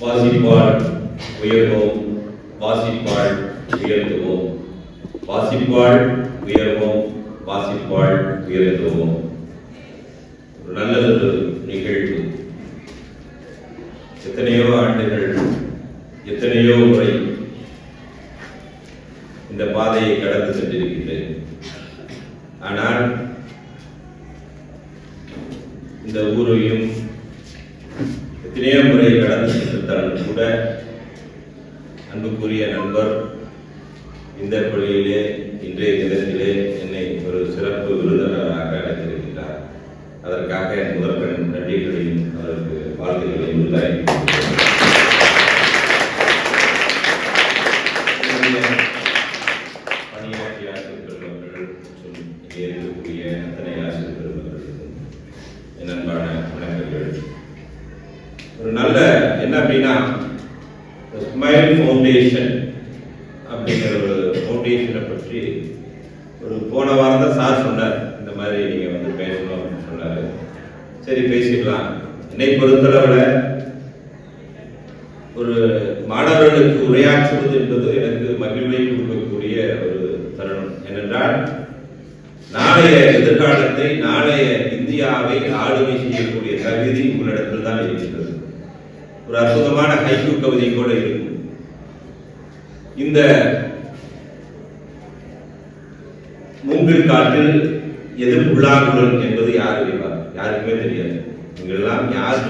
வாசிப்பால் உயர்வோம் வாசிப்பால் உயர்த்துவோம். வாசிப்பால் உயர்வோம் வாசிப்பால் உயர்த்துவோம். ஒரு நல்லதொரு நிகழ்வு. எத்தனையோ ஆண்டுகள் எத்தனையோ முறை இந்த பாதையை கடந்து சென்றிருக்கின்றேன் ஆனால் இந்த ஊரையும் எத்தனையோ முறை கடந்து சென்றிருந்தாலும் கூட அன்புக்குரிய நண்பர் இந்த பள்ளியிலே இன்றைய தினத்திலே என்னை ஒரு சிறப்பு விருந்தினராக அழைத்திருக்கிறார். அதற்காக என் முதற்கண் நன்றிகளையும் அவருக்கு வாழ்த்துக்களையும் உண்டாக்கி பணியாற்றிய ஆசிரியர் பெருமக்கள் மற்றும் இங்கே இருக்கக்கூடிய அத்தனை ஆசிரியர் பெருமக்களுக்கும் என் அன்பான வணக்கங்கள் ஒரு நல்ல என்ன அப்படின்னா ஸ்மைல் ஃபவுண்டேஷன் அப்படிங்கிற ஒரு ஃபவுண்டேஷனை பற்றி ஒரு போன வாரம் தான் சார் சொன்னார் இந்த மாதிரி நீங்கள் வந்து பேசணும் அப்படின்னு சொன்னார் சரி பேசிக்கலாம் என்னை பொறுத்தளவில் ஒரு மாணவர்களுக்கு உரையாற்றுவது என்பது எனக்கு மகிழ்வை கொடுக்கக்கூடிய ஒரு தருணம் ஏனென்றால் நாளைய எதிர்காலத்தை நாளைய இந்தியாவை ஆளுமை செய்யக்கூடிய தகுதி உங்களிடத்தில் தான் இருக்கிறது ஒரு அற்புதமான ஹைக்கூ கவிதை கூட இருக்கும் இந்த மூங்கில் காற்றில் எது புல்லாங்குழல் என்பது யார் அறிவார் யாருக்குமே இங்கெல்லாம் நீங்களெல்லாம் யார்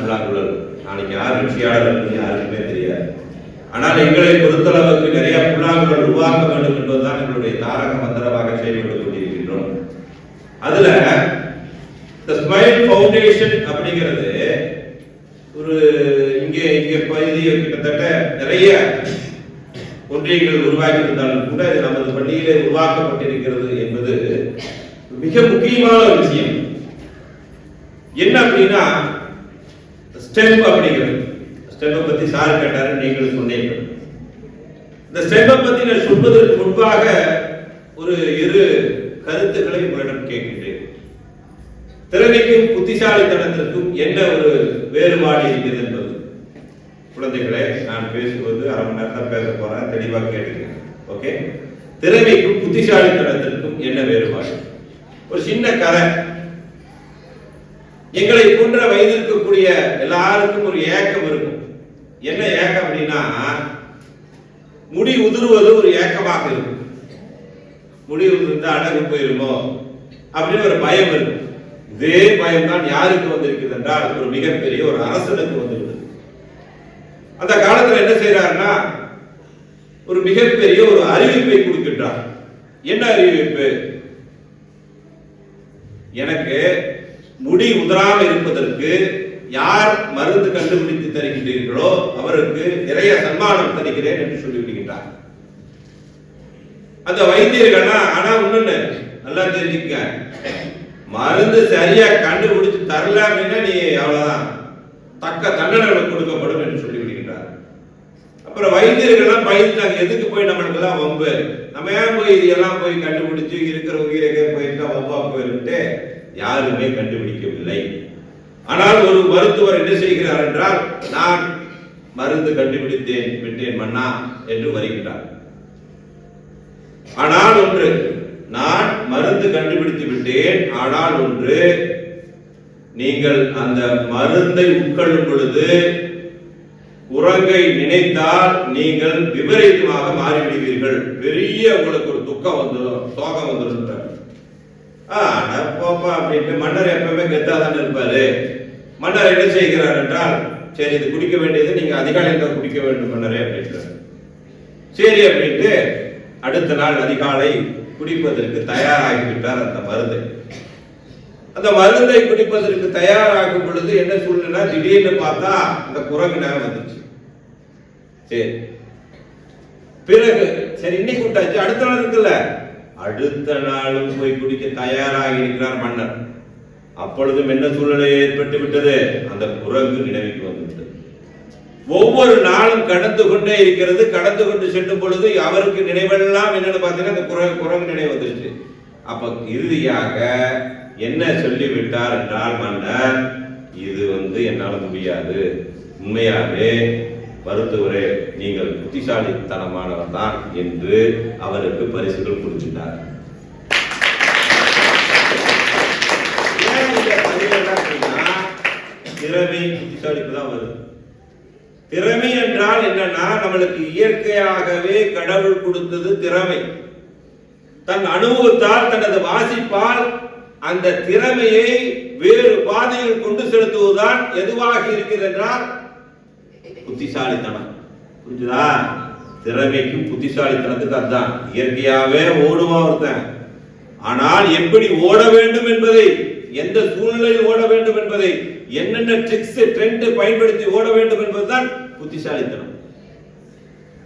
நாளைக்கு யார் வெற்றியாளர்கள் யாருக்குமே தெரியாது. ஆனால் எங்களை பொறுத்தளவுக்கு நிறைய புல்லாங்குழல் உருவாக்க வேண்டும் என்பதுதான் எங்களுடைய தாரக மந்திரமாக செயல்பட்டுக் கொண்டிருக்கின்றோம். அதுல இந்த ஸ்மைல் ஃபவுண்டேஷன் அப்படிங்கிறது ஒரு இங்கே இங்கே பகுதி கிட்டத்தட்ட நிறைய ஒன்றியங்கள் உருவாக்கி இருந்தாலும் கூட இது நமது பள்ளியிலே உருவாக்கப்பட்டிருக்கிறது என்பது மிக முக்கியமான ஒரு விஷயம். என்ன அப்படின்னா ஸ்டெப் அப்படிங்கிறது ஸ்டெம்பை பற்றி சார் கேட்டாரு நீங்கள் சொன்னீங்க இந்த ஸ்டெப்பை பற்றி நான் சொல்வதற்கு முன்பாக ஒரு இரு கருத்துக்களை உங்களிடம் கேட்கின்றேன். திறமைக்கும் புத்திசாலித்தனத்திற்கும் என்ன ஒரு வேறுபாடு இருக்கிறது என்பது. குழந்தைகளே நான் பேசுவது அரை மணி நேரம் தான் பேச போறேன் தெளிவாக கேட்டுக்கிறேன் ஓகே திறமைக்கும் புத்திசாலித்தனத்திற்கும் என்ன வேறுபாடு? ஒரு சின்ன கதை. எங்களை போன்ற வயது இருக்கக்கூடிய எல்லாருக்கும் ஒரு ஏக்கம் இருக்கும். என்ன ஏக்கம் அப்படின்னா முடி உதிர்வது ஒரு ஏக்கமாக இருக்கும். முடி உதிர்ந்து அழகு போயிருமோ அப்படின்னு ஒரு பயம் இருக்கும். இதே பயம் தான் யாருக்கு வந்திருக்குது என்றால் ஒரு மிகப்பெரிய ஒரு அரசனுக்கு வந்திருக்குது. அந்த காலத்துல என்ன செய்யறாருன்னா ஒரு மிகப்பெரிய ஒரு அறிவிப்பை கொடுக்கின்றார். என்ன அறிவிப்பு? எனக்கு முடி உதராம இருப்பதற்கு யார் மருந்து கண்டுபிடித்து தருகின்றீர்களோ அவருக்கு நிறைய சன்மானம் தருகிறேன் என்று சொல்லி விடுகின்றார் அந்த வைத்தியர்கள்னா ஆனா ஒண்ணு நல்லா தெரிஞ்சுக்க மருந்து சரியா கண்டுபிடிச்சு தரல அப்படின்னா நீ அவ்வளவுதான். தக்க தண்டனை கொடுக்கப்படும் என்று சொல்லி விடுகின்றார் அப்புறம் வைத்தியர்கள்லாம் பயந்துட்டாங்க. எதுக்கு போய் நம்மளுக்கு எல்லாம் வம்பு? நம்ம ஏன் போய் இதெல்லாம் போய் கண்டுபிடிச்சு இருக்கிற உயிரை போயிருந்தா வம்பா போயிருந்துட்டு யாருமே கண்டுபிடிக்கவில்லை. ஆனால் ஒரு மருத்துவர் என்ன செய்கிறார் என்றால் நான் மருந்து கண்டுபிடித்தேன் விட்டேன் மன்னா என்று வருகிறார். ஆனால் ஒன்று நான் மருந்து கண்டுபிடித்து விட்டேன் ஆனால் ஒன்று நீங்கள் அந்த மருந்தை உட்கொள்ளும் பொழுது உறங்கை நினைத்தால் நீங்கள் விபரீதமாக மாறிவிடுவீர்கள். பெரிய உங்களுக்கு ஒரு துக்கம் வந்துடும் சோகம் வந்துடும் போப்பா அப்படின்ட்டு மன்னர் எப்பவுமே கெத்தா தானே இருப்பாரு. மன்னர் என்ன செய்கிறார் என்றால் சரி இது குடிக்க வேண்டியது நீங்க அதிகாலையில் தான் குடிக்க வேண்டும் மன்னரே அப்படின்றார். சரி அப்படின்ட்டு அடுத்த நாள் அதிகாலை குடிப்பதற்கு தயாராகிவிட்டார் அந்த மருந்து. அந்த மருந்தை குடிப்பதற்கு தயாராகும் பொழுது என்ன சூழ்நிலை? திடீர்னு பார்த்தா அந்த குரங்கு நேரம் வந்துச்சு. சரி. பிறகு சரி இன்னைக்கு விட்டாச்சு அடுத்த நாள் இருக்குல்ல. அடுத்த நாளும் போய் குடிக்க தயாராகி இருக்கிறார் மன்னர். அப்பொழுதும் என்ன சூழ்நிலை ஏற்பட்டு விட்டது? அந்த குரங்கு நினைவுக்கு வந்துவிட்டது. ஒவ்வொரு நாளும் கடந்து கொண்டே இருக்கிறது. கடந்து கொண்டு செல்லும் பொழுது அவருக்கு நினைவெல்லாம் என்னன்னு பார்த்தீங்கன்னா அந்த குரங்கு குரங்கு நினைவு வந்துருச்சு. அப்ப இறுதியாக என்ன சொல்லிவிட்டார் என்றால் மன்னர் இது வந்து என்னால் முடியாது. உண்மையாகவே மருத்துவரே நீங்கள் புத்திசாலித்தனமானவர் தான் என்று அவருக்கு பரிசுகள் கொடுக்கின்றார் அப்படின்னா, திறமை புத்திசாலிப்பு தான் வருது திறமை என்றால் என்னன்னா நம்மளுக்கு இயற்கையாகவே கடவுள் கொடுத்தது திறமை. தன் அனுபவத்தால் தனது வாசிப்பால் அந்த திறமையை வேறு பாதையில் கொண்டு செலுத்துவதுதான் எதுவாக இருக்கிறது என்றால் புத்திசாலித்தனம். புரிஞ்சுதா? திறமைக்கும் புத்திசாலித்தனத்துக்கு அதுதான். இயற்கையாவே ஓடுவான் ஒருத்தன். ஆனால் எப்படி ஓட வேண்டும் என்பதை எந்த சூழ்நிலையில் ஓட வேண்டும் என்பதை என்னென்ன ட்ரிக்ஸ் ட்ரெண்ட் பயன்படுத்தி ஓட வேண்டும் என்பதுதான் புத்திசாலித்தனம்.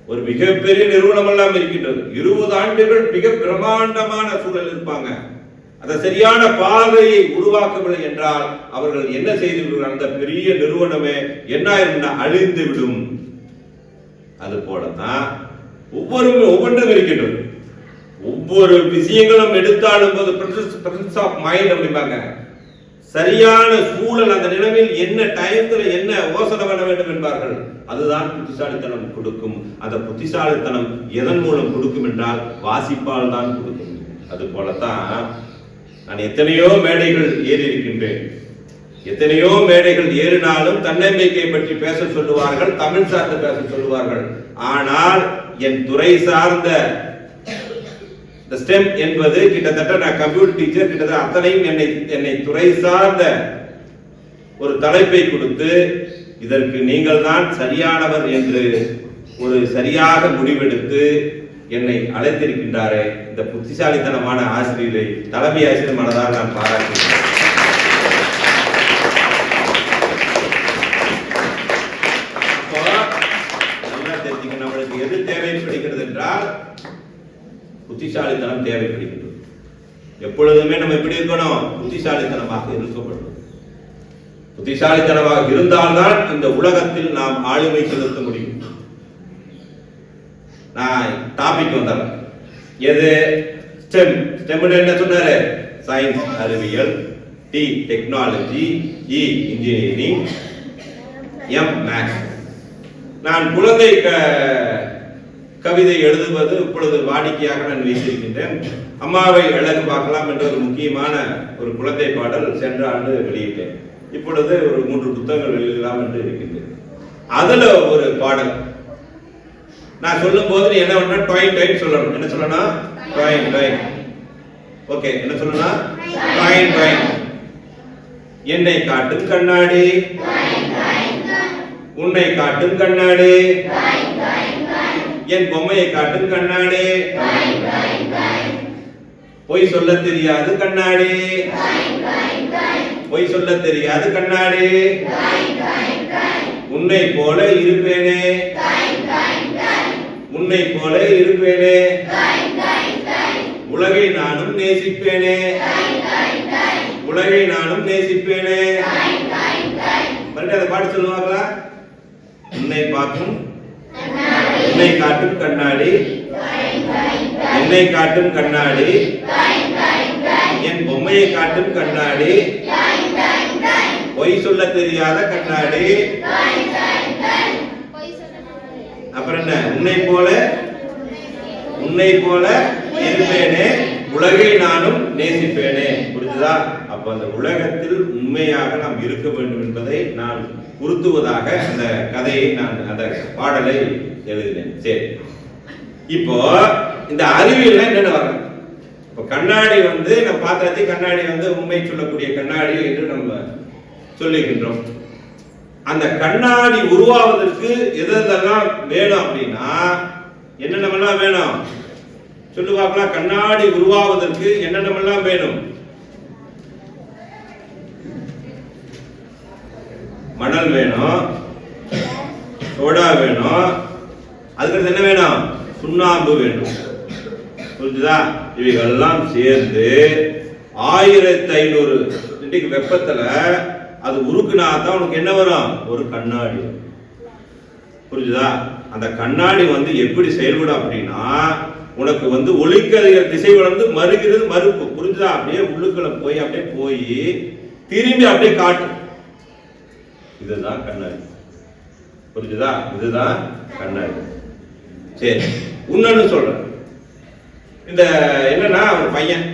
ஒரு மிகப்பெரிய நிறுவனம் எல்லாம் இருக்கின்றது. இருபது ஆண்டுகள் மிக பிரமாண்டமான சூழல் இருப்பாங்க. அந்த சரியான பாதையை உருவாக்கவில்லை என்றால் அவர்கள் என்ன செய்து அந்த பெரிய நிறுவனமே என்ன அழிந்து விடும் அது போலதான் ஒவ்வொரு ஒவ்வொன்றும் இருக்கின்றது. ஒவ்வொரு விஷயங்களும் எடுத்தாலும் போது பிரசன்ஸ் ஆஃப் மைண்ட் அப்படிம்பாங்க. சரியான சூழல் அந்த நிலவில் என்ன டயத்தில் என்ன யோசனை பண்ண வேண்டும் என்பார்கள். அதுதான் புத்திசாலித்தனம் கொடுக்கும். அந்த புத்திசாலித்தனம் எதன் மூலம் கொடுக்கும் என்றால் வாசிப்பால் தான் கொடுக்கும். அது போலத்தான் நான் எத்தனையோ மேடைகள் ஏறி இருக்கின்றேன் எத்தனையோ மேடைகள் ஏறினாலும் தன்னம்பிக்கை பற்றி பேச சொல்லுவார்கள் தமிழ் சார்ந்து பேச சொல்லுவார்கள். ஆனால் என் துறை சார்ந்த இந்த ஸ்டெம் என்பது கிட்டத்தட்ட நான் கம்ப்யூட்டர் டீச்சர் கிட்டத்தட்ட அத்தனையும் என்னை என்னை துறை சார்ந்த ஒரு தலைப்பை கொடுத்து இதற்கு நீங்கள் தான் சரியானவர் என்று ஒரு சரியாக முடிவெடுத்து என்னை அழைத்திருக்கின்றாரே. இந்த புத்திசாலித்தனமான ஆசிரியரை தலைமை ஆசிரியர் மனதால் நான் பாராட்டுகிறேன். அப்போ நம்மளுக்கு எது தேவைப்படுகிறது என்றால் புத்திசாலித்தனம் தேவைப்படுகிறது எப்பொழுதுமே நம்ம எப்படி இருக்கணும்? புத்திசாலித்தனமாக இருக்கப்படும் புத்திசாலித்தனமாக இருந்தால்தான் இந்த உலகத்தில் நாம் ஆளுமை செலுத்த முடியும். நான் டாபிக் வந்துடுறேன் எது? ஸ்டெம் ஸ்டெம் என்ன சொன்னாரு? சயின்ஸ் அறிவியல் T technology E engineering M maths நான் குழந்தை க- கவிதை எழுதுவது இப்பொழுது வாடிக்கையாக நான் வீசியிருக்கின்றேன் அம்மாவை அழகு பார்க்கலாம் என்ற ஒரு முக்கியமான ஒரு குழந்தை பாடல் சென்ற ஆண்டு வெளியிட்டேன். இப்பொழுது ஒரு மூன்று புத்தகங்கள் வெளியிடலாம் என்று இருக்கின்றது அதுல ஒரு பாடல். நான் சொல்லும் போது நீ என்ன பண்ண டாய் டாய் சொல்லணும். என்ன சொல்லணும்? டாய் டாய் ஓகே என்ன சொல்லணும்? டாய் டாய் என்னை காட்டும் கண்ணாடி. உன்னை காட்டும் கண்ணாடி. என் பொம்மையை காட்டும் கண்ணாடி. பொய் சொல்ல தெரியாது கண்ணாடி. பொய் சொல்ல தெரியாது கண்ணாடி. உன்னை போல இருப்பேனே. உன்னை போல இருப்பேனே. உலகை நானும் நேசிப்பேனே. உலகை நானும் நேசிப்பேனே. மறுபடியும் அதை பாட்டு சொல்லுவாங்களா? உன்னை பார்க்கும் உன்னை காட்டும் கண்ணாடி. என்னை காட்டும் கண்ணாடி. என் பொம்மையை காட்டும் கண்ணாடி. பொய் சொல்ல தெரியாத கண்ணாடி. அப்புறம் என்ன? உன்னை போல உன்னை போல இருப்பேனே உலகை நானும் நேசிப்பேனே. புரிஞ்சுதா? அப்ப அந்த உலகத்தில் உண்மையாக நாம் இருக்க வேண்டும் என்பதை நான் உறுத்துவதாக அந்த கதையை நான் அந்த பாடலை எழுதினேன். சரி. இப்போ இந்த அறிவியல் என்னென்ன வரும் இப்போ கண்ணாடி வந்து நம்ம பார்த்தாச்சு கண்ணாடி வந்து உண்மை சொல்லக்கூடிய கண்ணாடி என்று நம்ம சொல்லுகின்றோம் அந்த கண்ணாடி உருவாவதற்கு எது எதெல்லாம் வேணும் அப்படின்னா என்னென்னமெல்லாம் வேணும்? சொல்லு பார்க்கலாம் கண்ணாடி உருவாவதற்கு என்னென்னமெல்லாம் வேணும்? மணல் வேணும் சோடா வேணும் அதுக்கடுத்து என்ன வேணும்? சுண்ணாம்பு வேணும். புரிஞ்சுதா? இவைகள்லாம் சேர்ந்து ஆயிரத்தி ஐநூறு டிகிரி வெப்பத்துல அது உருக்குனா தான் உனக்கு என்ன வரும்? ஒரு கண்ணாடி. புரிஞ்சுதா? அந்த கண்ணாடி வந்து எப்படி செயல்படும் அப்படின்னா உனக்கு வந்து ஒளிக்கதிர் திசை வளர்ந்து மறுகிறது மறுப்பு. புரிஞ்சுதா? அப்படியே உள்ளுக்குள்ள போய் அப்படியே போய் திரும்பி அப்படியே காட்டும் இதுதான் கண்ணாடி. புரிஞ்சுதா? இதுதான் கண்ணாடி. சரி இன்னொன்னு சொல்றேன். இந்த என்னன்னா ஒரு பையன்.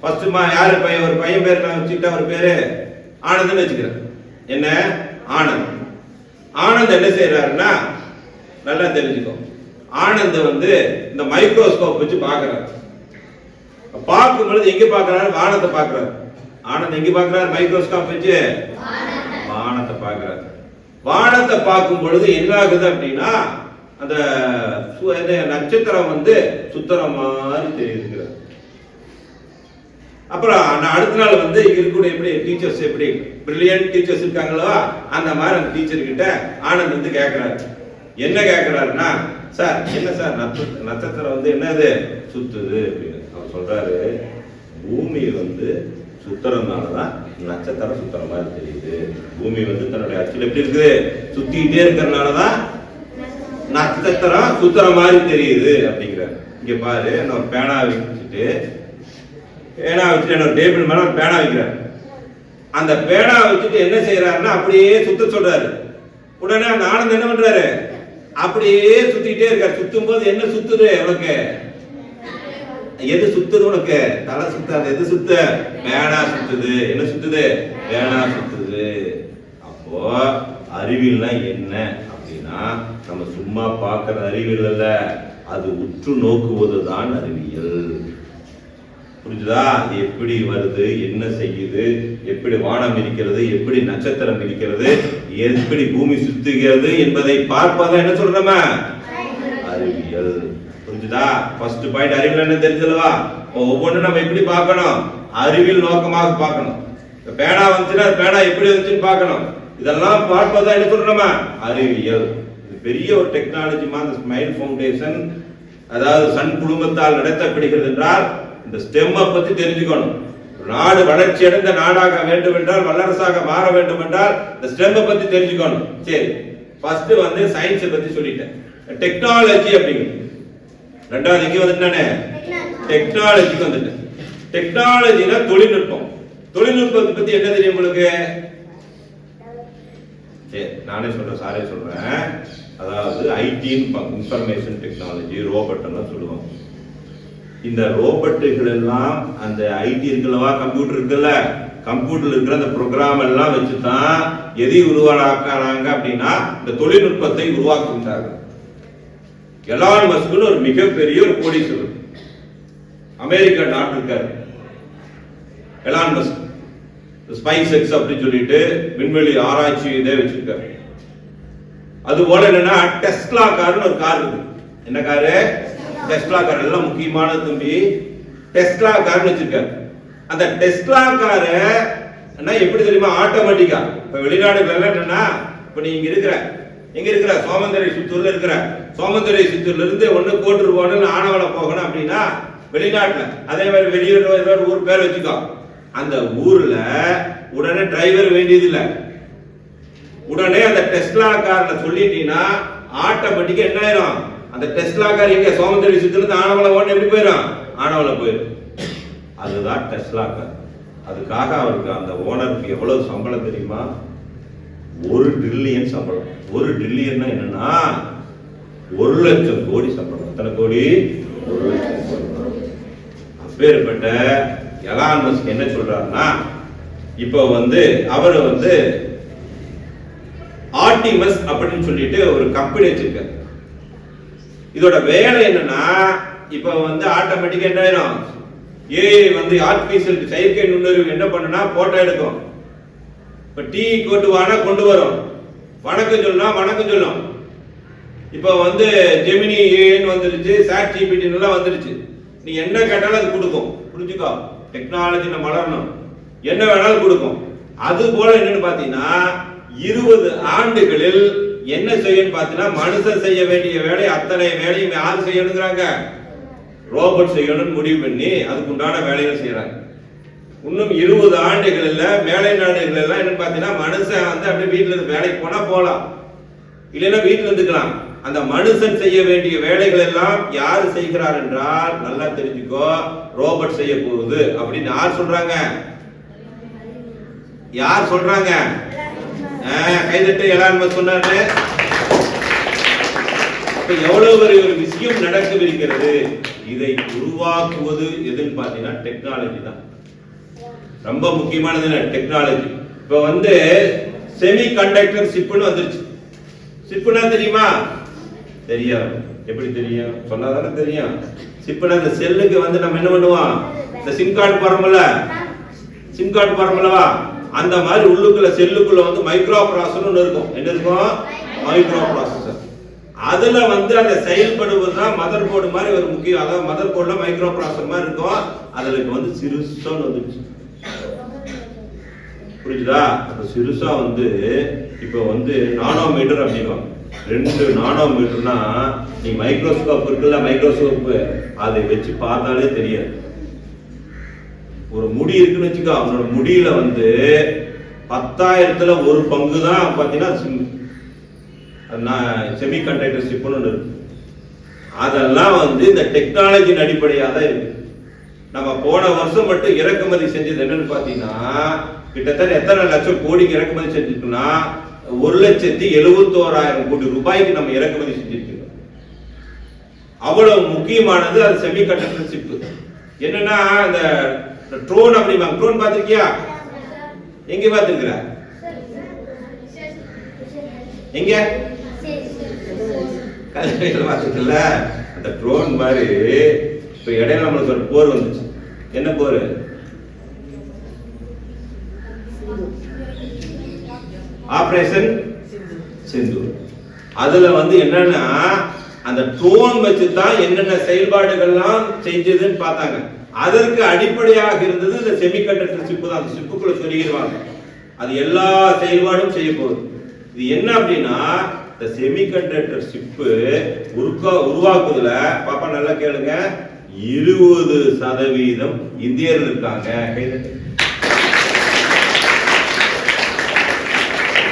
ஃபர்ஸ்ட் யாரு பையன்? ஒரு பையன் பேர் நான் வச்சுக்கிட்டா ஒரு பேரு. ஆனந்தன்னு வச்சுக்கிறேன். என்ன? ஆனந்த் ஆனந்த் என்ன செய்யறாருன்னா நல்லா தெரிஞ்சுக்கோ. ஆனந்த் வந்து இந்த மைக்ரோஸ்கோப் வச்சு பாக்குறாரு பார்க்கும் பொழுது எங்க பாக்குறாரு வானத்தை பாக்குறாரு ஆனந்த் எங்க பாக்குறாரு மைக்ரோஸ்கோப் வச்சு? வானத்தை பாக்குறாரு வானத்தை பார்க்கும் பொழுது என்ன ஆகுது அப்படின்னா அந்த சு- நட்சத்திரம் வந்து சுத்தர மாதிரி தெரியுதுங்கிறார். அப்புறம் நான் அடுத்த நாள் வந்து இருக்கக்கூடிய எப்படி டீச்சர்ஸ் எப்படி பிரில்லியன்ட் டீச்சர்ஸ் இருக்காங்களோ அந்த மாதிரி அந்த டீச்சர் கிட்ட ஆனந்த் வந்து கேட்கிறாரு என்ன கேட்கிறாருன்னா சார் என்ன சார் நட்சத்திரம் வந்து என்னது? சுத்துது அப்படின்னு அவர் சொல்றாரு. பூமி வந்து சுத்துறதுனால தான் நட்சத்திரம் சுத்துற மாதிரி தெரியுது. பூமி வந்து தன்னுடைய அச்சில் எப்படி இருக்குது? சுத்திக்கிட்டே இருக்கிறதுனால தான் நட்சத்திரம் சுத்துற மாதிரி தெரியுது அப்படிங்கிறார். இங்க பாரு நான் பேனா வச்சுட்டு பேனா வச்சுட்டு என்னோட டேபிள் மேலே ஒரு பேனா வைக்கிறார். அந்த பேனா வச்சுட்டு என்ன செய்யறாருன்னா அப்படியே சுத்த சொல்றாரு. உடனே அந்த ஆனந்த் என்ன பண்றாரு? அப்படியே சுத்திட்டே இருக்காரு. சுத்தும் போது என்ன சுத்துது உனக்கு? எது சுத்துது உனக்கு? தலை சுத்தாது எது சுத்த? பேனா சுத்துது. என்ன சுத்துது? பேனா சுத்துது. அப்போ அறிவியல்னா என்ன அப்படின்னா நம்ம சும்மா பார்க்குற அறிவியல் அல்ல. அது உற்று நோக்குவது தான் அறிவியல். புரிஞ்சுதா? அது எப்படி வருது? என்ன செய்யுது? எப்படி வானம் இருக்கிறது? எப்படி நட்சத்திரம் இருக்கிறது? எப்படி பூமி சுத்துகிறது என்பதை பார்ப்பதா என்ன சொல்றோம்? அறிவியல். புரிஞ்சுதா? ஃபர்ஸ்ட் பாயிண்ட் அறிவியல் என்ன தெரிஞ்சலவா ஒவ்வொன்றும் நம்ம எப்படி பார்க்கணும்? அறிவியல் நோக்கமாக பார்க்கணும். இப்ப பேனா வந்துச்சுன்னா பேனா எப்படி வந்துச்சுன்னு பார்க்கணும். இதெல்லாம் பார்ப்பதா என்ன சொல்றோம்? அறிவியல். இது பெரிய ஒரு டெக்னாலஜிமா இந்த ஸ்மைல் ஃபவுண்டேஷன் அதாவது சன் குடும்பத்தால் நடத்தப்படுகிறது என்றால் இந்த ஸ்டெம்மை பத்தி தெரிஞ்சுக்கணும். நாடு வளர்ச்சி அடைந்த நாடாக வேண்டும் என்றால் வல்லரசாக மாற வேண்டும் என்றால் இந்த ஸ்டெம்மை பத்தி தெரிஞ்சுக்கணும். சரி ஃபர்ஸ்ட் வந்து சயின்ஸை பத்தி சொல்லிட்டேன். டெக்னாலஜி அப்படிங்கிறது. ரெண்டாவது எங்க வந்துட்டானே டெக்னாலஜிக்கு வந்துட்டேன் டெக்னாலஜினா தொழில்நுட்பம். தொழில்நுட்பத்தை பத்தி என்ன தெரியும் உங்களுக்கு? சரி நானே சொல்றேன் சாரே சொல்றேன். அதாவது ஐடி இன்ஃபர்மேஷன் டெக்னாலஜி ரோபோட் எல்லாம் சொல்லுவாங்க. இந்த ரோபோட்டுகள் எல்லாம் அந்த ஐடி இருக்குல்லவா கம்ப்யூட்டர் இருக்குல்ல? கம்ப்யூட்டர்ல இருக்கிற அந்த ப்ரோக்ராம் எல்லாம் வச்சு தான் எதை உருவாக்குறாங்க அப்படின்னா இந்த தொழில்நுட்பத்தை உருவாக்குகின்றார்கள். எலான் மஸ்குன்னு ஒரு மிகப்பெரிய ஒரு கோடீஸ்வரர் அமெரிக்கா நாட்டு இருக்காரு. Elon Musk. ஸ்பைஸ் எக்ஸ் அப்படின்னு சொல்லிட்டு விண்வெளி ஆராய்ச்சி இதே வச்சிருக்காரு. அது போல என்னன்னா டெஸ்லா கார்னு ஒரு கார் இருக்கு. என்ன காரு? டெஸ்லா கார் எல்லாம் முக்கியமான தம்பி. டெஸ்லா கார்னு வச்சிருக்காரு. அந்த டெஸ்லா காரை என்ன எப்படி தெரியுமா? ஆட்டோமேட்டிக்கா இப்ப வெளிநாடுகள் எல்லாம் என்னன்னா இப்ப நீ இங்க இருக்கிற எங்க இருக்கிற? சோமந்தரை சுத்தூர்ல இருக்கிற. சோமந்தரை சுத்தூர்ல இருந்து ஒண்ணு கோட்டு போகணும் ஆனவளை போகணும் அப்படின்னா வெளிநாட்டுல. அதே மாதிரி வெளியூர் ஒரு ஊர் பேர் வச்சுக்கோ. அந்த ஊர்ல உடனே டிரைவர் வேண்டியது இல்ல உடனே அந்த டெஸ்லா கார்ல சொல்லிட்டீங்கன்னா ஆட்டோமேட்டிக்கா என்ன ஆயிரும்? அந்த டெஸ்லா கார் எங்க சோமந்தரி சுத்துல ஆனவளை ஓட்டு எப்படி போயிடும்? ஆனவளை போயிடும். அதுதான் டெஸ்லா கார் அதுக்காக அவருக்கு அந்த ஓனருக்கு எவ்வளவு சம்பளம் தெரியுமா? ஒரு ட்ரில்லியன் சம்பளம். ஒரு ட்ரில்லியன்னா என்னன்னா ஒரு லட்சம் கோடி சம்பளம். எத்தனை கோடி? ஒரு லட்சம் கோடி. அப்பேற்பட்ட எலான் மஸ்க் என்ன சொல்றாருன்னா இப்போ வந்து அவர் வந்து ஆர்டிமஸ் அப்படின்னு சொல்லிட்டு ஒரு கம்பெனி வச்சிருக்காரு. இதோட வேலை என்னன்னா இப்போ வந்து ஆட்டோமேட்டிக்கா என்ன ஆயிரும்? ஏஐ வந்து ஆர்டிபிஷியல் செயற்கை நுண்ணறிவு என்ன பண்ணுனா போட்டோ எடுக்கும். இப்ப டீ கொண்டு வானா கொண்டு வரும். வணக்கம் சொன்னா வணக்கம் சொல்லும். இப்போ வந்து ஜெமினி ஏன்னு வந்துருச்சு சாட் ஜிபிடி எல்லாம் வந்துருச்சு. நீ என்ன கேட்டாலும் அது கொடுக்கும். புரிஞ்சுக்கோ? டெக்னாலஜி நம்ம வளரணும். என்ன வேணாலும் கொடுக்கும். அது போல என்னன்னு பாத்தீங்கன்னா இருபது ஆண்டுகளில் என்ன செய்யணும் பார்த்தீங்கன்னா மனுஷன் செய்ய வேண்டிய வேலை அத்தனை வேலையும் யார் செய்யணுங்கிறாங்க? ரோபோட் செய்யணும்னு முடிவு பண்ணி அதுக்கு உண்டான வேலைகள் செய்யறாங்க. இன்னும் இருபது ஆண்டுகள்ல மேலை நாடுகள் எல்லாம் என்னன்னு பார்த்தீங்கன்னா மனுஷன் வந்து அப்படியே வீட்டுல இருந்து வேலைக்கு போனா போகலாம் இல்லைன்னா வீட்டுல இருந்துக்கலாம். அந்த மனுஷன் செய்ய வேண்டிய வேலைகள் எல்லாம் யார் செய்கிறார் என்றால் நல்லா தெரிஞ்சுக்கோ ரோபோட் செய்ய போகுது அப்படின்னு யார் சொல்றாங்க? யார் சொல்றாங்க? கைதட்டு எலான் சொன்னாரு. எவ்வளவு பெரிய ஒரு விஷயம் நடக்கவிருக்கிறது இதை உருவாக்குவது எதுன்னு பார்த்தீங்கன்னா டெக்னாலஜி தான். ரொம்ப முக்கியமானது டெக்னாலஜி இப்ப வந்து செமி கண்டக்டர் சிப்புன்னு வந்துருச்சு. சிப்புனா தெரியுமா? தெரியும் எப்படி தெரியும்? சொன்னாதானே தெரியும். சிப்புனா இந்த செல்லுக்கு வந்து நம்ம என்ன பண்ணுவோம்? இந்த சிம் கார்டு போறோம்ல சிம் கார்டு போறோம்லவா அந்த மாதிரி உள்ளுக்குள்ள செல்லுக்குள்ள வந்து மைக்ரோ ப்ராசஸர் ஒன்று இருக்கும். என்ன இருக்கும் மைக்ரோ ப்ராசஸர் அதுல வந்து அந்த செயல்படுவது தான் மதர் போர்டு மாதிரி ஒரு முக்கியம். அதாவது மதர் போர்டுல மைக்ரோ ப்ராசஸர் மாதிரி இருக்கும். அதுல இப்ப வந்து சிறுசோன்னு வந்துருச்சு புரிஞ்சுதா? அப்ப சிறுசா வந்து இப்ப வந்து நானோ மீட்டர் அப்படின்னுவாங்க. ரெண்டு நானோ மீட்டர்னா நீ மைக்ரோஸ்கோப் இருக்குல்ல மைக்ரோஸ்கோப் அதை வச்சு பார்த்தாலே தெரியாது. ஒரு முடி இருக்குன்னு வச்சுக்கோ அவனோட முடியில வந்து பத்தாயிரத்துல ஒரு பங்கு தான் பார்த்தீங்கன்னா செமி கண்டக்டர் சிப்புன்னு ஒன்று இருக்கு. அதெல்லாம் வந்து இந்த டெக்னாலஜியின் அடிப்படையாக தான் இருக்கு. நம்ம போன வருஷம் மட்டும் இறக்குமதி செஞ்சது என்னன்னு பார்த்தீங்கன்னா கிட்டத்தட்ட எத்தனை லட்சம் கோடிக்கு இறக்குமதி செஞ்சிருக்கோம்னா ஒரு லட்சத்தி எழுபத்தோராயிரம் கோடி ரூபாய்க்கு நம்ம இறக்குமதி செஞ்சிருக்கோம். அவ்வளவு முக்கியமானது அது செமி கண்டக்டர் சிப்பு என்னன்னா இந்த ட்ரோன் அப்படிம்பாங்க ட்ரோன் பார்த்திருக்கியா? எங்க பார்த்திருக்கிற? எங்க? கல்வியில் பார்த்துக்கல அந்த ட்ரோன் மாதிரி இப்போ இடையில நம்மளுக்கு ஒரு போர் வந்துச்சு. என்ன போர்? ஆப்ரேஷன் சிந்து அதுல வந்து என்னன்னா அந்த ட்ரோன் வச்சு தான் என்னென்ன செயல்பாடுகள்லாம் செஞ்சதுன்னு பார்த்தாங்க. அதற்கு அடிப்படையாக இருந்தது இந்த செமிகண்டக்டர் சிப்பு தான். அந்த சிப்புக்குள்ள சொல்லிடுவாங்க. அது எல்லா செயல்பாடும் செய்ய போகுது. இது என்ன அப்படின்னா இந்த செமிகண்டக்டர் சிப்பு உருக்கா உருவாக்குதுல பாப்பா நல்லா கேளுங்க இருபது சதவீதம் இந்தியர்கள் இருக்காங்க.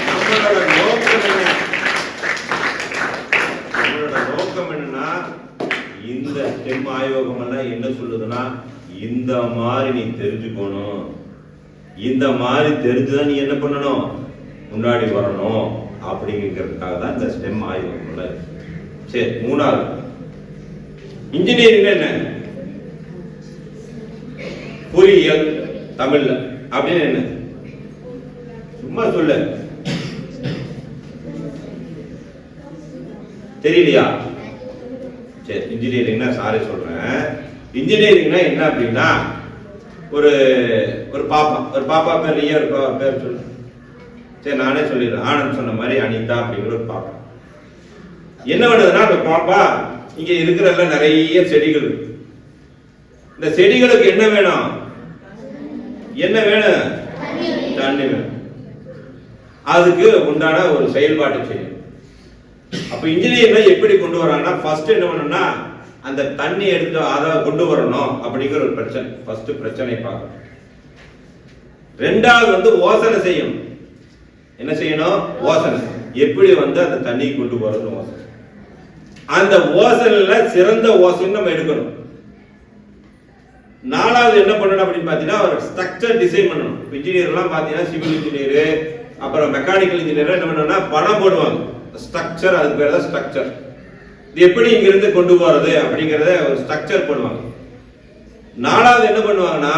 நம்மளோட நோக்கம் என்ன? நம்மளோட நோக்கம் என்னன்னா இந்த ஸ்டெம் ஆய்வகம் எல்லாம் என்ன சொல்லுதுன்னா இந்த மாதிரி நீ தெரிஞ்சுக்கணும். இந்த மாதிரி தெரிஞ்சுதான் நீ என்ன பண்ணணும்? முன்னாடி வரணும். அப்படிங்கிறதுக்காக தான் இந்த ஸ்டெம் ஆய்வகம் சரி மூணாவது. இன்ஜினியரிங் என்ன? பொறியியல் தமிழ்ல அப்படின்னு என்ன? சும்மா சொல்லு. தெரியலையா? சரி இன்ஜினியரிங்னா சாரி சொல்றேன். இன்ஜினியரிங்னா என்ன அப்படின்னா ஒரு ஒரு பாப்பா ஒரு பாப்பா பேர் ரியா ஒரு பேர் சொல்லு. சரி நானே சொல்லிடுறேன். ஆனந்த் சொன்ன மாதிரி அனிதா அப்படிங்கிற ஒரு பாப்பா. என்ன பண்ணுதுன்னா அந்த பாப்பா இங்க இருக்கிறதுல நிறைய செடிகள் இந்த செடிகளுக்கு என்ன வேணும்? என்ன வேணும்? தண்ணி வேணும். அதுக்கு உண்டான ஒரு செயல்பாட்டு செய்யும் அப்ப இன்ஜினியர்ல எப்படி கொண்டு வராங்கன்னா ஃபர்ஸ்ட் என்ன பண்ணணும்னா அந்த தண்ணி எடுத்து அதை கொண்டு வரணும் அப்படிங்கிற ஒரு பிரச்சனை ஃபர்ஸ்ட் பிரச்சனை பார்க்கணும். ரெண்டாவது வந்து ஓசனை செய்யணும். என்ன செய்யணும்? ஓசனை எப்படி வந்து அந்த தண்ணி கொண்டு வரணும் ஓசனை? அந்த ஓசனைல சிறந்த ஓசனை நம்ம எடுக்கணும். நாலாவது என்ன பண்ணணும் அப்படின்னு பார்த்தீங்கன்னா ஒரு ஸ்ட்ரக்சர் டிசைன் பண்ணணும். இன்ஜினியர்லாம் பார்த்தீங்கன்னா சிவில் இன்ஜினியர் அப்புறம் மெக்கானிக்கல் இன்ஜினியர் என்ன பண்ணணும்னா பணம் போடுவாங்க. ஸ்ட்ரக்சர் அதுக்கு பேர் தான் ஸ்ட்ரக்சர் இது எப்படி இங்கிருந்து கொண்டு போறது அப்படிங்கிறத ஒரு ஸ்ட்ரக்சர் பண்ணுவாங்க நாலாவது என்ன பண்ணுவாங்கன்னா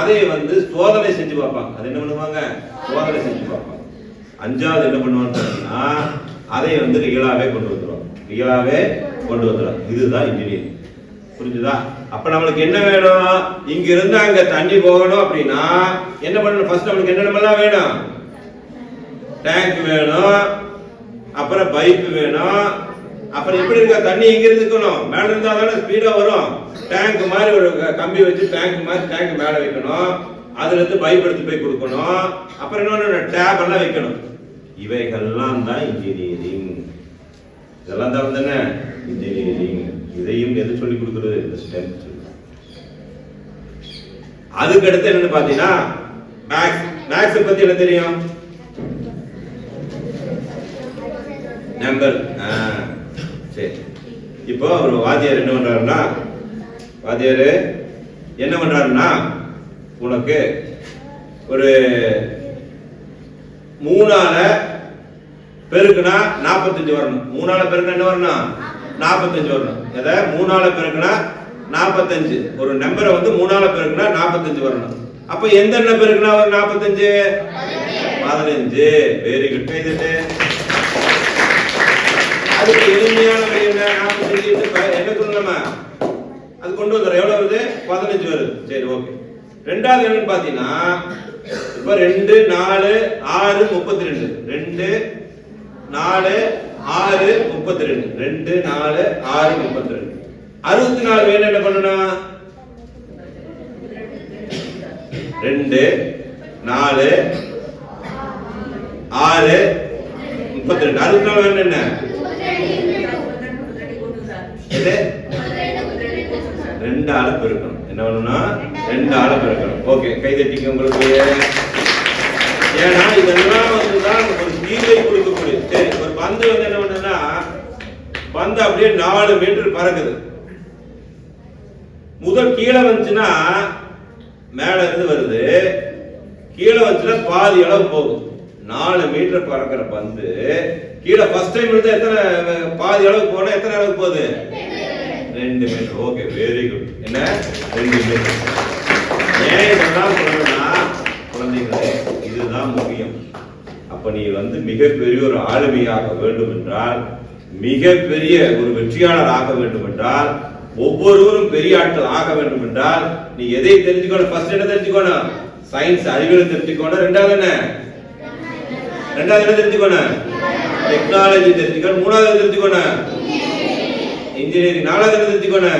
அதை வந்து சோதனை செஞ்சு பார்ப்பாங்க. அது என்ன பண்ணுவாங்க? சோதனை செஞ்சு பார்ப்பாங்க. அஞ்சாவது என்ன பண்ணுவாங்கன்னா அதை வந்து ரியலாவே கொண்டு வந்துடுவாங்க ரியலாவே கொண்டு வந்துடுவாங்க இதுதான் இன்ஜினியரிங் புரிஞ்சுதா? அப்ப நம்மளுக்கு என்ன வேணும்? இங்க இருந்து அங்க தண்ணி போகணும் அப்படின்னா என்ன பண்ணணும்? ஃபர்ஸ்ட் நம்மளுக்கு என்னென்னலாம் வேணும்? டேங்க் வேணும். அப்புறம் பைப் வேணும். அப்புறம் எப்படி இருக்க? தண்ணி எங்க இருந்து இருக்கணும் மேல இருந்தா தானே ஸ்பீடா வரும். டேங்க் மாதிரி ஒரு கம்பி வச்சு டேங்க் மாதிரி டேங்க் மேல வைக்கணும். அதுல இருந்து பைப் எடுத்து போய் கொடுக்கணும். அப்புறம் இன்னொன்னு டேப் எல்லாம் வைக்கணும். இவைகள்லாம் தான் இன்ஜினியரிங் இதெல்லாம் தான் தானே இன்ஜினியரிங் இதையும் எது சொல்லி கொடுக்குறது இந்த ஸ்டெம் அதுக்கு அடுத்து என்னன்னு பாத்தீங்கன்னா மேக்ஸ் மேக்ஸ் பத்தி என்ன தெரியும்? நம்பர் சரி இப்போ ஒரு வாத்தியார் என்ன பண்றாருன்னா வாத்தியார் என்ன பண்றாருன்னா உனக்கு ஒரு மூணால பெருக்குனா நாற்பத்தஞ்சு வரணும். மூணால பெருக்குனா என்ன வரணும்? நாற்பத்தஞ்சு வரணும். எதை? மூணால பெருக்குனா நாற்பத்தஞ்சு ஒரு நம்பரை வந்து மூணால பெருக்குனா நாற்பத்தஞ்சு வரணும். அப்ப எந்த எண்ணெய் பெருக்குனா ஒரு நாற்பத்தஞ்சு பதினஞ்சு. வெரி குட் கைதட்டு அதுக்கு எளிமையான வழி என்ன நாற்பத்தஞ்சு into ப- என்ன சொல்லலாமா அது கொண்டு வந்துடுறோம் எவ்வளவு வருது? பதினஞ்சு வருது. சரி ஓகே ரெண்டாவது என்னன்னு பாத்தீங்கன்னா இப்ப ரெண்டு நாலு ஆறு முப்பத்தி ரெண்டு ரெண்டு நாலு ஆறு முப்பத்தி ரெண்டு ரெண்டு நாலு ஆறு முப்பத்தி ரெண்டு அறுபத்தி நாலு வேணும் என்ன பண்ணணும் ரெண்டு நாலு ஆறு முப்பத்தி ரெண்டு அறுபத்தி நாலு வேணும் என்ன ரெண்டு ஆளை பெருக்கணும். என்ன பண்ணணும்னா ரெண்டு ஆளை பெருக்கணும். ஓகே கை தட்டிங்க உங்களுக்கு. ஏன்னா இதெல்லாம் வந்துதான் ஒரு தீர்வை கொடுக்கக்கூடிய சரி ஒரு பந்து வந்து என்ன பண்ணுன்னா பந்து அப்படியே நாலு மீட்டர் பறக்குது. முதல் கீழே வந்துச்சுன்னா மேல இருந்து வருது. கீழே வந்துச்சுன்னா பாதி அளவு போகும். நாலு மீட்டர் பறக்கிற பந்து. கீழே ஃபர்ஸ்ட் டைம் இருந்து எத்தனை பாதி அளவு போனா எத்தனை அளவுக்கு போகுது? ரெண்டு மீட்டர் ஓகே வெரி குட் என்ன? ரெண்டு மீட்டர் ஏன் இதெல்லாம் சொல்லணும்னா குழந்தைகளே இதுதான் முக்கியம். அப்ப நீ வந்து மிகப்பெரிய ஒரு ஆளுமையாக வேண்டும் என்றால் மிகப்பெரிய ஒரு வெற்றியாளர் ஆக வேண்டும் என்றால் ஒவ்வொருவரும் பெரிய ஆட்கள் ஆக வேண்டும் என்றால் நீ எதை தெரிஞ்சுக்கணும். ஃபர்ஸ்ட் என்ன தெரிஞ்சுக்கணும்? சயின்ஸ் அறிவியல் தெரிஞ்சுக்கணும். ரெண்டாவது என்ன? ரெண்டாவது என்ன தெரிஞ்சுக்கணும்? டெக்னாலஜி தெரிஞ்சுக்கணும். மூணாவது தெரிஞ்சுக்கணும்? இன்ஜினியரிங் நாலாவது தெரிஞ்சுக்கோன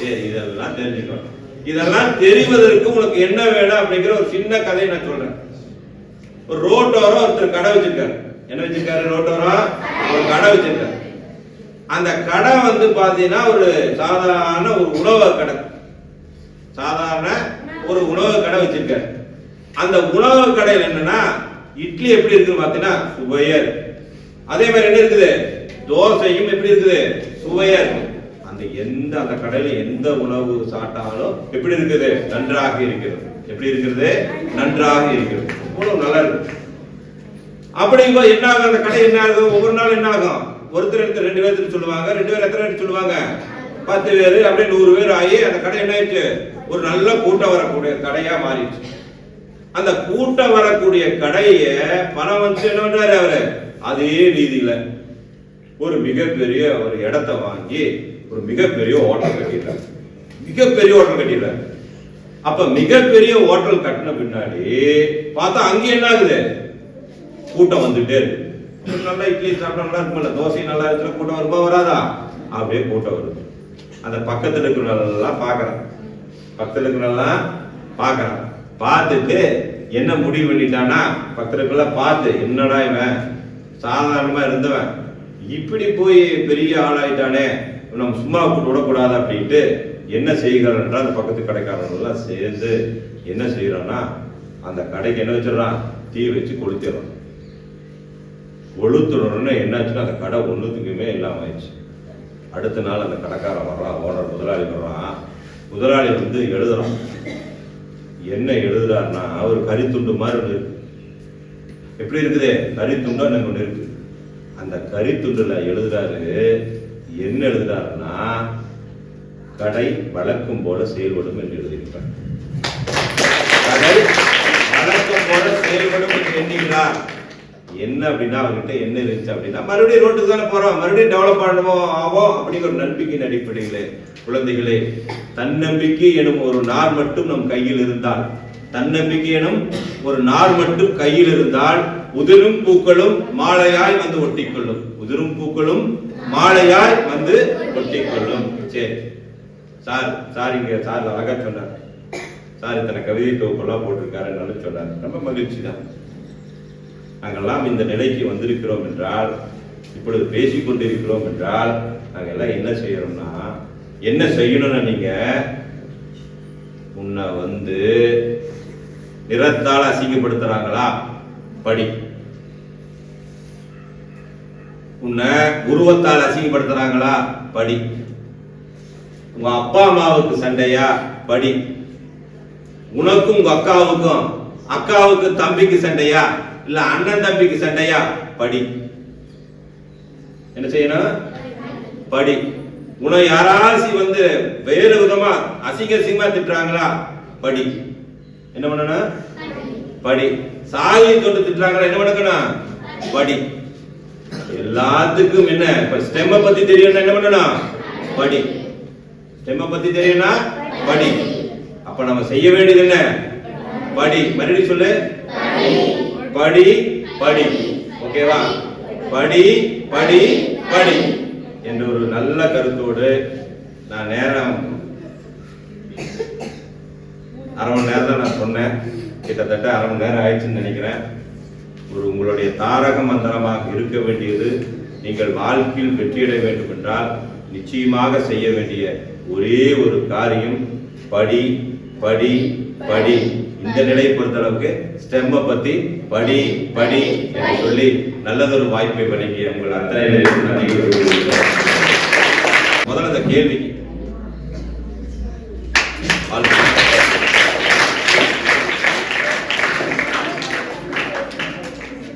சரி இதெல்லாம் தெரிஞ்சுக்கணும் இதெல்லாம் தெரிவதற்கு உனக்கு என்ன வேணும் அப்படிங்கிற ஒரு சின்ன கதையை நான் சொல்றேன். ஒரு ரோட்டோரம் ஒருத்தர் கடை வச்சிருக்காரு. என்ன வச்சிருக்காரு ரோட்டோரம்? ஒரு கடை வச்சிருக்காரு. அந்த கடை வந்து பாத்தீங்கன்னா ஒரு சாதாரண ஒரு உணவு கடை. சாதாரண ஒரு உணவு கடை வச்சிருக்காரு. அந்த உணவு கடையில் என்னன்னா இட்லி எப்படி இருக்குன்னு பாத்தீங்கன்னா சுவையா அதே மாதிரி என்ன இருக்குது? தோசையும் எப்படி இருக்குது? சுவையா இருக்கு அந்த எந்த அந்த கடையில எந்த உணவு சாப்பிட்டாலும் எப்படி இருக்குது? நன்றாக இருக்கிறது. எப்படி இருக்கிறது? நன்றாக இருக்கிறது. உணவு நல்லா இருக்கு. அப்படி இப்போ என்ன ஆகும் அந்த கடை என்ன ஆகும் ஒவ்வொரு நாள் என்ன ஆகும்? ஒருத்தர் எடுத்து ரெண்டு பேர்த்துக்கு சொல்லுவாங்க. ரெண்டு பேர் எத்தனை பேர் சொல்லுவாங்க? பத்து பேர் அப்படியே நூறு பேர் ஆகி அந்த கடை என்ன ஆயிடுச்சு? ஒரு நல்ல கூட்டம் வரக்கூடிய கடையா மாறிடுச்சு. அந்த கூட்டம் வரக்கூடிய கடையை பணம் வந்து என்ன பண்றாரு அவரு? அதே வீதியில. ஒரு மிகப்பெரிய ஒரு இடத்த வாங்கி ஒரு மிகப்பெரிய ஹோட்டல் கட்டிடுறாங்க. மிகப்பெரிய ஹோட்டல் கட்டிடுறாங்க. அப்ப மிகப்பெரிய ஹோட்டல் கட்டின பின்னாடி பார்த்தா அங்கே என்ன ஆகுது? கூட்டம் வந்துட்டே இருக்கு. நல்லா இட்லி சாப்பிட்டா நல்லா இருக்கும்ல தோசை நல்லா இருக்கிற கூட்டம் வருமா வராதா? அப்படியே கூட்டம் வருது. அந்த பக்கத்துல இருக்கிறவங்களெல்லாம் பார்க்குறான் பக்கத்துல இருக்கிறவங்களாம் பார்க்குறான் பார்த்துட்டு என்ன முடிவு பண்ணிட்டானா பக்கத்துல பார்த்து என்னடா இவன்? சாதாரணமா இருந்தவன். இப்படி போய் பெரிய ஆளாயிட்டானே நம்ம சும்மா போட்டு விடக்கூடாது அப்படின்ட்டு என்ன செய்கிறான் என்றால் அந்த பக்கத்து கடைக்காரர்கள்லாம் சேர்ந்து என்ன செய்யறான்னா அந்த கடைக்கு என்ன வச்சிடறான்? தீ வச்சு கொளுத்திடுறான். கொளுத்துடணும்னு என்னாச்சுன்னா அந்த கடை ஒன்றுத்துக்குமே இல்லாமல் ஆயிடுச்சு. அடுத்த நாள் அந்த கடைக்காரன் வர்றான் ஓனர் முதலாளி வர்றான். முதலாளி வந்து எழுதுறான். என்ன எழுதுறாருன்னா ஒரு கரித்துண்டு மாதிரி ஒன்று இருக்கு. எப்படி இருக்குது? கரித்துண்டா எனக்கு இருக்குது அந்த கரித்துண்டுல எழுதுறாரு என்ன எழுதுறாருன்னா கடை வழக்கம் போல செயல்படும் என்று எழுதியிருப்பார் கடை வழக்கம் போல செயல்படும் என்று எண்ணுகிறார். என்ன அப்படின்னா அவர்கிட்ட என்ன இருந்துச்சு அப்படின்னா மறுபடியும் ரோட்டுக்கு தானே போறோம் மறுபடியும் டெவலப் பண்ணுவோம் ஆவோம் அப்படிங்கிற ஒரு நம்பிக்கையின் அடிப்படையில். குழந்தைகளே தன்னம்பிக்கை எனும் ஒரு நார் மட்டும் நம் கையில் இருந்தால் தன்னம்பிக்கை எனும் ஒரு நார் மட்டும் கையில் இருந்தால் உதிரும் பூக்களும் மாலையாய் வந்து ஒட்டிக்கொள்ளும். உதிரும் பூக்களும் மாலையாய் வந்து ஒட்டிக்கொள்ளும். சரி சார் சார் இங்க சார் அழகா சொன்னார். சார் இத்தனை கவிதை தொகுப்பெல்லாம் போட்டிருக்காரு சொன்னார். ரொம்ப மகிழ்ச்சி தான். நாங்கெல்லாம் இந்த நிலைக்கு வந்திருக்கிறோம் என்றால் இப்பொழுது பேசி கொண்டிருக்கிறோம் என்றால் நாங்க எல்லாம் என்ன செய்யறோம்னா என்ன செய்யணும்னா நீங்க உன்னை வந்து நிறத்தால் அசிங்கப்படுத்துறாங்களா? படி. உன்னை உருவத்தால் அசிங்கப்படுத்துறாங்களா? படி. உங்க அப்பா அம்மாவுக்கு சண்டையா? படி. உனக்கும் உங்க அக்காவுக்கும் அக்காவுக்கு தம்பிக்கு சண்டையா? இல்ல அண்ணன் தம்பிக்கு சண்டையா? படி. என்ன செய்யணும்? படி. உன்னை யாராசி வந்து வேறு விதமா அசிங்க அசிங்கமா திட்டுறாங்களா? படி. என்ன பண்ணணும்? படி. சாதி தொட்டு திட்டுறாங்க என்ன பண்ணணும் படி. எல்லாத்துக்கும் என்ன? இப்ப ஸ்டெம்ம பத்தி தெரியணும்னா என்ன பண்ணணும் படி. ஸ்டெம்ம பத்தி தெரியும்னா படி. அப்ப நம்ம செய்ய வேண்டியது என்ன? படி. மறுபடியும் சொல்லு. படி படி. ஓகேவா? படி படி படி. என்ற ஒரு நல்ல கருத்தோடு நான் நேரம் அரை மணி நேரம் தான் நான் சொன்னேன். கிட்டத்தட்ட அரை மணி நேரம் ஆயிடுச்சுன்னு நினைக்கிறேன். ஒரு உங்களுடைய தாரக மந்திரமாக இருக்க வேண்டியது நீங்கள் வாழ்க்கையில் வெற்றியடைய வேண்டும் என்றால் நிச்சயமாக செய்ய வேண்டிய ஒரே ஒரு காரியம் படி படி படி. இந்த நிலையை பொறுத்தளவுக்கு ஸ்டெம்மை பற்றி படி படி என்று சொல்லி நல்லதொரு வாய்ப்பை வழங்கிய உங்கள் அத்தனை முதல்ல இந்த கேள்விக்கு வாழ்த்துக்கள்.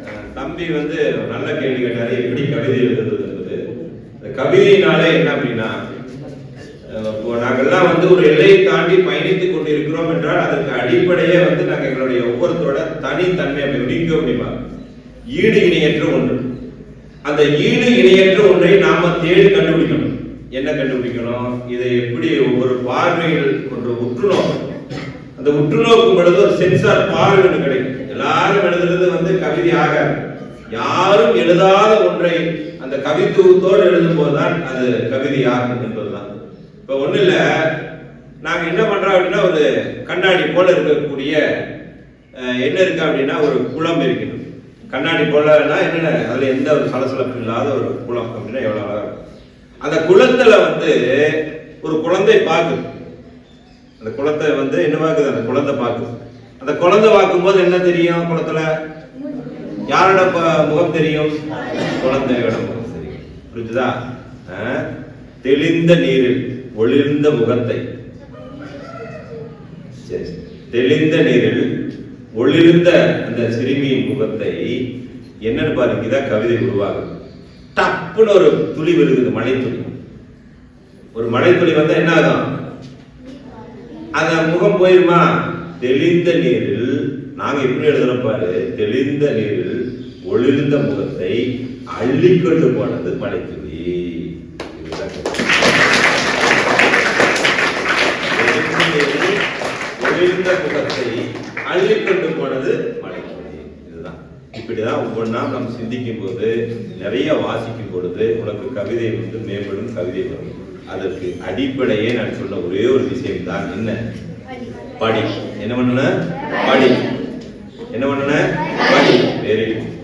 அஹ் தம்பி வந்து ஒரு நல்ல கேள்வி கேட்டாரு எப்படி கவிதை எழுதுறது என்பது இந்த கவிதையினாலே என்ன அப்படின்னா அஹ் இப்போ நாங்கெல்லாம் வந்து ஒரு எல்லையை தாண்டி பயணித்துக் கொண்டிருக்கிறோம் என்றால் அதற்கு அடிப்படையே வந்து நாங்கள் எங்களுடைய ஒவ்வொருத்தரோட தனித்தன்மை அப்படி நீக்க முடியுமா ஈடு இணையற்ற ஒன்று. அந்த ஈடு இணையற்ற ஒன்றை நாம தேடி கண்டுபிடிக்கணும். என்ன கண்டுபிடிக்கணும்? இதை எப்படி ஒவ்வொரு பார்வையில் ஒன்று உற்றுநோக்கம்? அந்த உற்றுநோக்கும் பொழுது ஒரு சென்சார் பார்வைன்னு கிடைக்கும். எல்லாரும் எழுதுறது வந்து கவிதை ஆகாது. யாரும் எழுதாத ஒன்றை அந்த கவித்துவத்தோடு எழுதும் போதுதான் அது கவிதை ஆகும் என்பதுதான். இப்ப ஒண்ணு இல்ல. நாங்க என்ன பண்றோம் அப்படின்னா ஒரு கண்ணாடி போல இருக்கக்கூடிய என்ன இருக்கு அப்படின்னா ஒரு குளம் இருக்குது கண்ணாடி போலன்னா என்னென்ன? அதில் எந்த ஒரு சலசலப்பு இல்லாத ஒரு குளம் அப்படின்னா எவ்வளோ அழகாக இருக்கும். அந்த குளத்தில் வந்து ஒரு குழந்தை பார்க்குது அந்த குளத்தை வந்து என்ன பார்க்குது அந்த குழந்தை பார்க்குது அந்த குழந்தை பார்க்கும்போது என்ன தெரியும் குளத்துல? யாரோட ப- முகம் தெரியும்? குழந்தையோட முகம் தெரியும். புரிஞ்சுதா? தெளிந்த நீரில் ஒளிர்ந்த முகத்தை. சரி சரி. தெளிந்த நீரில் ஒளிர்ந்த அந்த சிறுமியின் முகத்தை என்னன்னு பாருங்க இதான் கவிதை உருவாகுது. டப்புன்னு ஒரு துளி விழுகுது மழை துளி. ஒரு மழை துளி வந்தா என்ன ஆகும்? அந்த முகம் போயிருமா? தெளிந்த நீரில் நாங்க எப்படி எழுதுறோம் பாரு? தெளிந்த நீரில் ஒளிர்ந்த முகத்தை அள்ளிக்கொண்டு போனது மழை துளி. ஒளிர்ந்த முகத்தை அள்ளிக்கொண்டு போனது மழைத்துளி இதுதான். இப்படிதான் ஒவ்வொன்றா நாம் சிந்திக்கும் போது நிறைய வாசிக்கும் பொழுது உனக்கு கவிதை வந்து மேம்படும் கவிதை வரும். அதற்கு அடிப்படையே நான் சொன்ன ஒரே ஒரு விஷயம் தான் என்ன படி. என்ன பண்ணன? படி. என்ன பண்ணன? படி. Very good